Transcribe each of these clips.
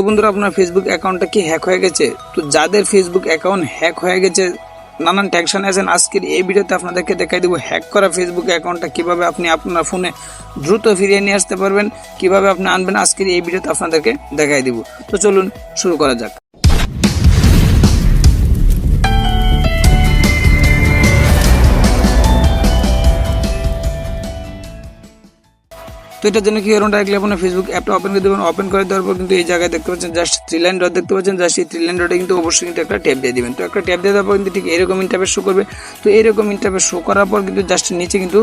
তো বন্ধুরা, আপনার ফেসবুক অ্যাকাউন্টটা কি হ্যাক হয়ে গেছে? তো যাদের ফেসবুক অ্যাকাউন্ট হ্যাক হয়ে গেছে, নানান টেনশন আছেন, আজকের এই ভিডিওতে আপনাদেরকে দেখাই দেবো হ্যাক করা ফেসবুক অ্যাকাউন্টটা কীভাবে আপনি আপনার ফোনে দ্রুত ফিরিয়ে নিয়ে আসতে পারবেন, কীভাবে আপনি আনবেন, আজকের এই ভিডিওতে আপনাদেরকে দেখাই দেবো। তো চলুন শুরু করা যাক। তো এটার জন্য কি করুন ডাইরেক্টলি আপনার ফেসবুক অ্যাপটা ওপেন করে দেবেন ওপেন করে দেওয়ার পর কিন্তু এই জায়গায় দেখতে পাচ্ছেন জাস্ট থ্রি লাইন ডট দেখতে পাচ্ছেন জাস্ট এই থ্রি লাইন ডটে কিন্তু অবশ্যই কিন্তু একটা ট্যাপ দিয়ে দিবেন। তো একটা ট্যাপ দিয়ে দেওয়ার পর কিন্তু ঠিক এরকম ইন্টারফেস শো করবে। তো এরকম ইন্টারফেস শো করার পর কিন্তু জাস্ট নিচে কিন্তু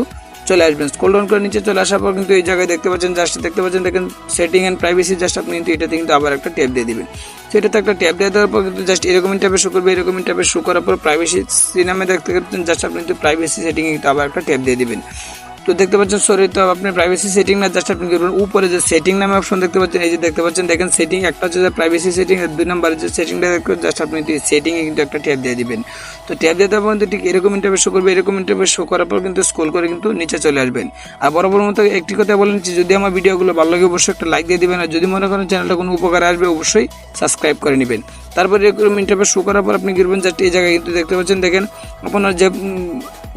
চলে আসবেন। স্ক্রল ডাউন করে নিচে চলে আসার পর কিন্তু এই জায়গায় দেখতে পাচ্ছেন জাস্ট দেখতে পাচ্ছেন, দেখেন সেটিং অ্যান্ড প্রাইভেসি জাস্ট আপনি কিন্তু এটাতে কিন্তু আবার একটা ট্যাপ দিয়ে দিবেন। তো এটাতে একটা ট্যাপ দিয়ে দেওয়ার পর কিন্তু জাস্ট এরকম ইন্টারফেস শো করবে, এরকম ইন্টারফেস শো করার পর প্রাইভেসি সিনেমে দেখতে পাচ্ছেন জাস্ট আপনি কিন্তু প্রাইভেসি সেটিংয়ে কিন্তু আবার একটা ট্যাপ দিয়ে দিবেন। তো দেখতে পাচ্ছেন সরি তো আপনি প্রাইভেসি সেটিং না জাস্ট আপনি করবেন উপরে যে সেটিং নামে অপশন দেখতে পাচ্ছেন, এই যে দেখতে পাচ্ছেন, দেখেন সেটিং একটা হচ্ছে প্রাইভেসি সেটিং দুই নম্বরে যে সেটিংটা দেখতে জাস্ট আপনি সেটিংয়ে কিন্তু একটা ট্যাপ দিয়ে দিবেন। তো ট্যাপ দিয়ে দেওয়ার পর কিন্তু ঠিক এরকম ইন্টারভিউ শো করবে, এরকম ইন্টারভিউ শো করার পর কিন্তু স্ক্রল করে কিন্তু নিচে চলে আসবেন। আর বরাবর মতো একটি কথা বলেন যে যদি আমার ভিডিওগুলো ভালো লাগে অবশ্যই একটা লাইক দিয়ে দিবেন, আর যদি মনে করেন চ্যানেলটা কোনো উপকার আসবে, অবশ্যই সাবস্ক্রাইব করে নেবেন। তারপরে এরকম ইন্টারভিউ শো করার পর আপনি করবেন জাস্ট এই জায়গায় কিন্তু দেখতে পাচ্ছেন, দেখেন, আপনার যে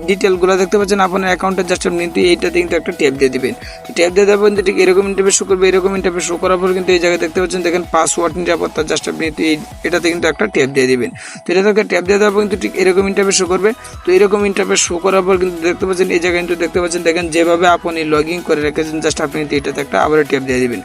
ডিটেলগুলো দেখতে পাচ্ছেন, আপনার অ্যাকাউন্টের জাস্ট আপনি কিন্তু এইটাতে কিন্তু একটা ট্যাপ দিয়ে দিবেন। তো ট্যাপ দিয়ে দেবেন ঠিক এরকম ইন্টারভিউ শো করবে, এরকম ইন্টারভিউ শো করার পর কিন্তু এই জায়গায় দেখতে পাচ্ছেন, দেখেন পাসওয়ার্ড নিরাপত্তা জাস্ট আপনি কিন্তু এই এটাতে কিন্তু একটা ট্যাপ দিয়ে দিবেন। তো এটাতে একটা ট্যাপ দিয়ে দেওয়ার পর কিন্তু ঠিক এরকম ইন্টারভিউ শো করবে। তো এরকম ইন্টারভিউ শো করার পর কিন্তু দেখতে পাচ্ছেন, এই জায়গায় কিন্তু দেখতে পাচ্ছেন, দেখেন যেভাবে আপনি লগ ইন করে রেখেছেন জাস্ট আপনি কিন্তু এটাতে একটা আবার ট্যাপ দিয়ে দিবেন।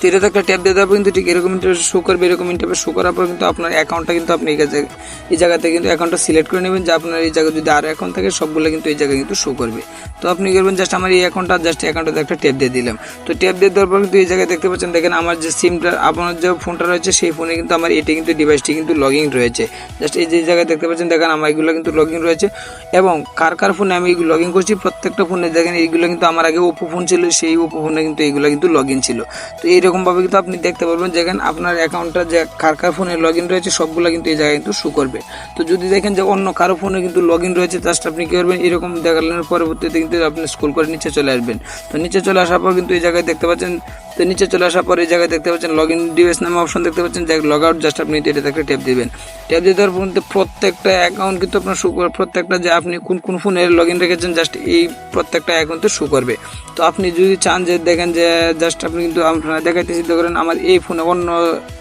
তো একটা ট্যাপ দিয়ে দেওয়ার কিন্তু ঠিক এরকম ইন্টারভিউ শো করবে, এরকম ইন্টারভিউ শো করার পর কিন্তু আপনার অ্যাকাউন্টটা কিন্তু আপনি এই কাছে- এই জায়গাতে কিন্তু অ্যাকাউন্টটা সিলেক্ট করে নেবেন। যে আপনার এই জায়গায় যদি আর অ্যাকাউন্ট থাকে, সবগুলো কিন্তু এই জায়গায় কিন্তু শো করবে। তো আপনি করবেন জাস্ট আমার এই অ্যাকাউন্টটা জাস্ট অ্যাকাউন্টটাতে একটা ট্যাপ দিয়ে দিলাম। তো ট্যাপ দিয়ে দেওয়ার পর কিন্তু এই জায়গায় দেখতে পাচ্ছেন, দেখেন আমার যে সিমটা আপনার যে ফোনটা রয়েছে, সেই ফোনে কিন্তু আমার এটি কিন্তু ডিভাইসটি কিন্তু লগ রয়েছে। জাস্ট এই যে জায়গায় দেখতে পাচ্ছেন, দেখেন আমার এগুলো কিন্তু লগ রয়েছে। এবং কার কার ফোনে আমি লগ ইন করছি, প্রত্যেকটা ফোনে দেখেন এইগুলো কিন্তু আমার আগে ওপো ফোন ছিল, সেই ওপো ফোনে কিন্তু এইগুলো কিন্তু লগ ছিল। তো এইরকমভাবে কিন্তু আপনি দেখতে পারবেন যেখানে আপনার অ্যাকাউন্টটা যে কার কার ফোনে লগ ইন রয়েছে, সবগুলো কিন্তু এই জায়গায় কিন্তু শু করবে। তো যদি দেখেন যে অন্য কারও ফোনে কিন্তু লগ ইন রয়েছে জাস্ট আপনি কী করবেন, এরকম দেখালেন, পরবর্তীতে কিন্তু আপনি স্কুল করে নিচে চলে আসবেন। তো নিচে চলে আসার পর কিন্তু এই জায়গায় দেখতে পাচ্ছেন তো নিচে চলে আসার পর এই জায়গায় দেখতে পাচ্ছেন লগ ইন ডিভাইস নামে অপশন দেখতে পাচ্ছেন যে লগ আউট জাস্ট আপনি এটাতে একটা ট্যাপ দিবেন। ট্যাপ দিয়ে দেওয়ার পর প্রত্যেকটা অ্যাকাউন্ট কিন্তু আপনার শো করবে প্রত্যেকটা যে আপনি কোন কোন ফোনে লগ ইন রেখেছেন জাস্ট এই প্রত্যেকটা অ্যাকাউন্টে শু করবে। তো আপনি যদি চান যে, দেখেন যে জাস্ট আপনি কিন্তু আপনারা দেখাইতে চিন্তা করেন, আমার এই ফোনে অন্য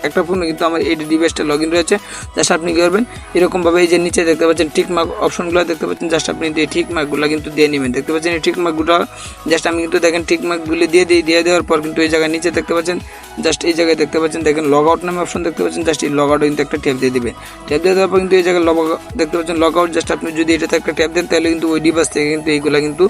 একটা ফোনে কিন্তু আমার এই ডিভাইসটা লগ ইন রয়েছে। জাস্ট আপনি কী করবেন, এরকমভাবে এই যে নিচে দেখতে পাচ্ছেন টিক মার্ক অপশনগুলো দেখতে পাচ্ছেন জাস্ট আপনি এই টিক মার্কগুলো কিন্তু দিয়ে নেবেন। দেখতে পাচ্ছেন এই টিক মার্কগুলো জাস্ট আমি কিন্তু দেখেন টিক মার্কগুলি দিয়ে দিই দিয়ে দেওয়ার পর কিন্তু এই জায়গায় নিচে দেখতে পাচ্ছেন জাস্ট এই জায়গায় দেখতে পাচ্ছেন, দেখেন লগ আউট নামে অপশন দেখতে পাচ্ছেন জাস্ট এই লগ আউট কিন্তু একটা ট্যাপ দিয়ে দিবেন ট্যাপ দিয়ে দেওয়ার পর কিন্তু এই জায়গায় দেখতে পাচ্ছেন লগ আউট জাস্ট আপনি যদি এটাতে একটা ট্যাপ দেন, তাহলে কিন্তু ওই ডিভাইস থেকে কিন্তু এইগুলো কিন্তু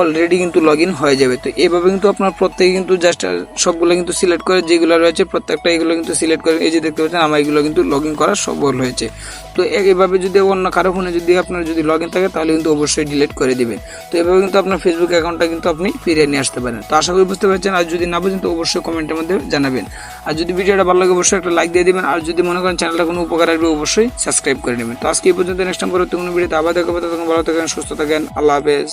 অলরেডি কিন্তু লগ ইন হয়ে যাবে। তো এইভাবে কিন্তু আপনার প্রত্যেকে কিন্তু জাস্ট সবগুলো কিন্তু সিলেক্ট করে, যেগুলো রয়েছে, প্রত্যেকটা এগুলো কিন্তু সিলেক্ট করে, এই যে দেখতে পাচ্ছেন, আমার এগুলো কিন্তু লগ ইন করা সফল হয়েছে। তো এইভাবে যদি অন্য কারও ফোনে যদি আপনার যদি লগ ইন থাকে, তাহলে কিন্তু অবশ্যই ডিলিট করে দেবেন। তো এভাবে কিন্তু আপনার ফেসবুক অ্যাকাউন্টটা কিন্তু আপনি ফিরিয়ে নিয়ে আসতে পারেন। তো আশা করি বুঝতে পারছেন, আর যদি না বুঝেন, তো অবশ্যই কমেন্টের মধ্যে জানাবেন। আর যদি ভিডিওটা ভালো লাগে, অবশ্যই একটা লাইক দিয়ে দিবেন। আর যদি মনে করেন চ্যানেলটা কোনো উপকার আসবে, অবশ্যই সাবস্ক্রাইব করে নেবেন। তো আজকে এই পর্যন্ত নেক্সট টাইম পরে কোনো ভিডিওতে আবার দেখাবো তখন ভালো থাকেন, সুস্থ থাকেন। আল্লাহ হাফেজ।